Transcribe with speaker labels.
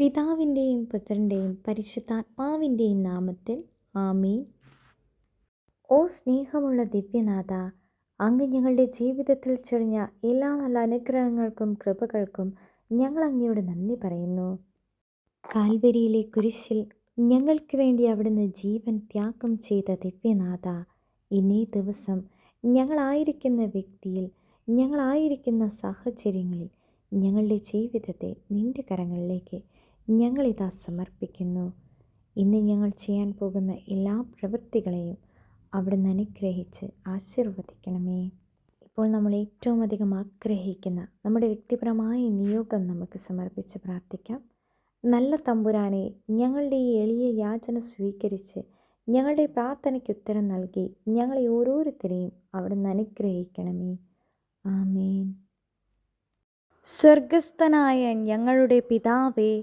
Speaker 1: പിതാവിന്റെയും പുത്രന്റെയും പരിശുദ്ധാത്മാവിന്റെയും നാമത്തിൽ ആമീൻ. ഓ സ്നേഹമുള്ള ദിവ്യനാഥ അങ്ങ് ഞങ്ങളുടെ ജീവിതത്തിൽ ചൊരിഞ്ഞ എല്ലാ നല്ല അനുഗ്രഹങ്ങൾക്കും കൃപകൾക്കും ഞങ്ങൾ അങ്ങയോട് നന്ദി പറയുന്നു. കാൽവരിയിലെ കുരിശിൽ ഞങ്ങൾക്ക് വേണ്ടി അവിടുന്ന് ജീവൻ ത്യാഗം ചെയ്ത ദിവ്യനാഥ ഇന്നേ ദിവസം ഞങ്ങളായിരിക്കുന്ന വ്യക്തിയിൽ ഞങ്ങളായിരിക്കുന്ന സാഹചര്യങ്ങളിൽ ഞങ്ങളുടെ ജീവിതത്തെ നിന്റെ കരങ്ങളിലേക്ക് ഞങ്ങളിതാ സമർപ്പിക്കുന്നു. ഇന്ന് ഞങ്ങൾ ചെയ്യാൻ പോകുന്ന എല്ലാ പ്രവൃത്തികളെയും അവിടുന്ന് അനുഗ്രഹിച്ച് ആശീർവദിക്കണമേ. ഇപ്പോൾ നമ്മൾ ഏറ്റവും അധികം ആഗ്രഹിക്കുന്ന നമ്മുടെ വ്യക്തിപരമായ നിയോഗം നമുക്ക് സമർപ്പിച്ച് പ്രാർത്ഥിക്കാം. നല്ല തമ്പുരാനെ ഞങ്ങളുടെ ഈ എളിയ യാചന സ്വീകരിച്ച് ഞങ്ങളുടെ പ്രാർത്ഥനയ്ക്ക് ഉത്തരം നൽകി ഞങ്ങളെ ഓരോരുത്തരെയും അവിടുന്ന് അനുഗ്രഹിക്കണമേ. ആമേൻ. സ്വർഗസ്ഥനായ ഞങ്ങളുടെ പിതാവേ